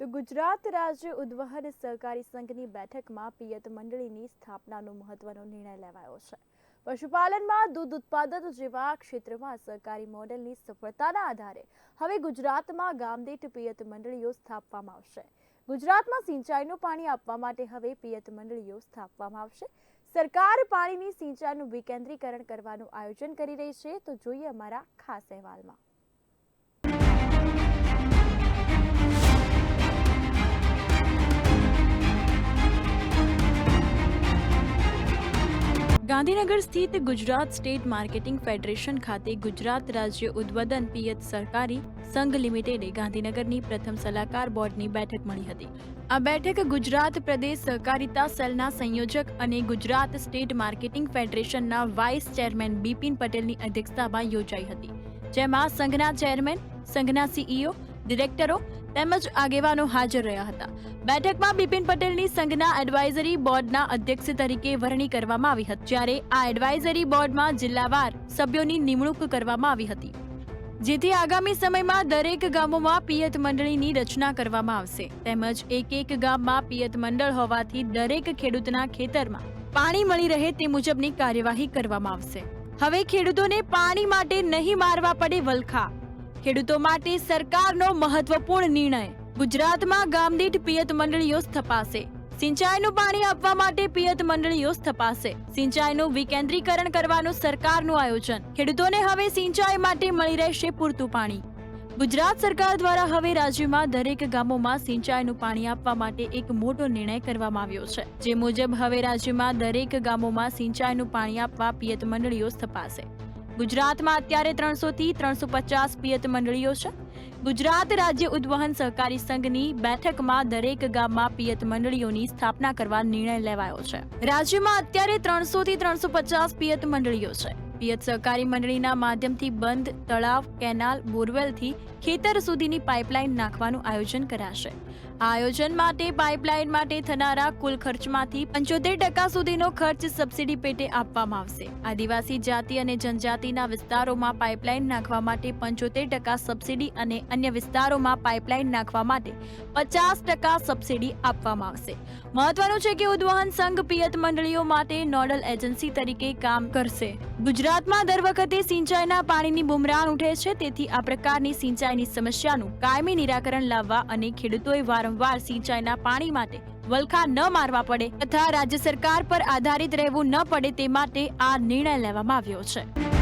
તો ગુજરાત રાજ્ય ઉદ્વહન સહકારી સંઘની બેઠકમાં પિયત મંડળીની સ્થાપનાનો મહત્વનો નિર્ણય લેવાયો છે. પશુપાલનમાં દૂધ ઉત્પાદન જેવા ક્ષેત્રમાં સહકારી મોડેલની સફળતાના આધારે હવે ગુજરાતમાં ગામદીઠ પિયત મંડળીઓ સ્થાપવામાં આવશે. ગુજરાતમાં સિંચાઈનું પાણી આપવા માટે હવે પિયત મંડળીઓ સ્થાપવામાં આવશે. સરકાર પાણીની સિંચાઈનું વિકેન્દ્રીકરણ કરવાનું આયોજન કરી રહી છે. તો જોઈએ અમારા ખાસ અહેવાલમાં. ગાંધીનગર સ્થિત ગુજરાત સ્ટેટ માર્કેટિંગ ફેડરેશન ખાતે ગુજરાત રાજ્ય ઉદ્વદન પિયત સરકારી સંઘ લિમિટેડે ગાંધીનગરની પ્રથમ સલાહકાર બોર્ડની બેઠક મળી હતી. આ બેઠક ગુજરાત પ્રદેશ સહકારિતા સેલના સંયોજક અને ગુજરાત સ્ટેટ માર્કેટિંગ ફેડરેશનના વાઇસ ચેરમેન બિપિન પટેલની અધ્યક્ષતામાં યોજાઈ હતી. જેમાં સંઘના ચેરમેન, સંઘના સીઈઓ, ડિરેક્ટરો તેમજ આગેવાનો હાજર રહ્યા હતા. બેઠકમાં બિપિન પટેલની સંઘના એડવાઇઝરી બોર્ડના અધ્યક્ષ તરીકે વરણી કરવામાં આવી હતી, જ્યારે આ એડવાઇઝરી બોર્ડમાં જિલ્લાવાર સભ્યોની નિમણૂક કરવામાં આવી હતી. જેથી આગામી સમયમાં દરેક ગામોમાં પિયત મંડળીની રચના કરવામાં આવશે. તેમજ એક એક ગામમાં પિયત મંડળ હોવાથી દરેક ખેડૂતના ખેતરમાં પાણી મળી રહે તે મુજબની કાર્યવાહી કરવામાં આવશે. હવે ખેડૂતોને પાણી માટે નહીં મારવા પડે વલખા ખેડૂતો માટે સરકારનો મહત્વપૂર્ણ નિર્ણય. ગુજરાતમાં ગામદીઠ પિયત મંડળીઓ સ્થપાશે. સિંચાઈનું પાણી આપવા માટે પિયત મંડળીઓ સ્થપાશે. સિંચાઈનું વિકેન્દ્રીકરણ કરવાનું સરકારનું આયોજન. ખેડૂતોને હવે સિંચાઈ માટે મળી રહેશે પૂરતું પાણી. ગુજરાત સરકાર દ્વારા હવે રાજ્યમાં દરેક ગામોમાં સિંચાઈનું પાણી આપવા માટે એક મોટો નિર્ણય કરવામાં આવ્યો છે. જે મુજબ હવે રાજ્યમાં દરેક ગામોમાં સિંચાઈનું પાણી આપવા પિયત મંડળીઓ સ્થપાશે. ગુજરાતમાં અત્યારે ત્રણસો થી ત્રણસો પચાસ પિયત મંડળીઓ છે. ગુજરાત રાજ્ય ઉદ્વહન સહકારી સંઘની બેઠકમાં દરેક ગામમાં પિયત મંડળીઓની સ્થાપના કરવા નિર્ણય લેવાયો છે. રાજ્યમાં અત્યારે ત્રણસો થી ત્રણસો પચાસ પિયત મંડળીઓ છે. પિયત સહકારી મંડળીના માધ્યમથી બંધ, તળાવ, કેનાલ, બોરવેલથી ખેતર સુધીની પાઇપલાઇન નાખવાનું આયોજન કરાશે. આયોજન માટે પાઇપલાઇન માટે થનારા કુલ ખર્ચમાંથી પંચોતેર ટકા સુધીનો ખર્ચ સબસિડી પેટે આપવામાં આવશે. આદિવાસી જાતિ અને જનજાતિના વિસ્તારોમાં પાઇપલાઇન નાખવા માટે પંચોતેર ટકા સબસિડી અને અન્ય વિસ્તારોમાં પાઇપલાઇન નાખવા માટે પચાસ ટકા સબસિડી આપવામાં આવશે. મહત્વનું છે કે ઉદ્વહન સંઘ પિયત મંડળીઓ માટે નોડલ એજન્સી તરીકે કામ કરશે. ગુજરાતમાં દર વખતે સિંચાઈના પાણીની બુમરાણ ઉઠે છે, તેથી આ પ્રકારની સિંચાઈની સમસ્યાનું કાયમી નિરાકરણ લાવવા અને ખેડૂતોએ વારંવાર સિંચાઈના પાણી માટે વલખા ન મારવા પડે તથા રાજ્ય સરકાર પર આધારિત રહેવું ન પડે તે માટે આ નિર્ણય લેવામાં આવ્યો છે.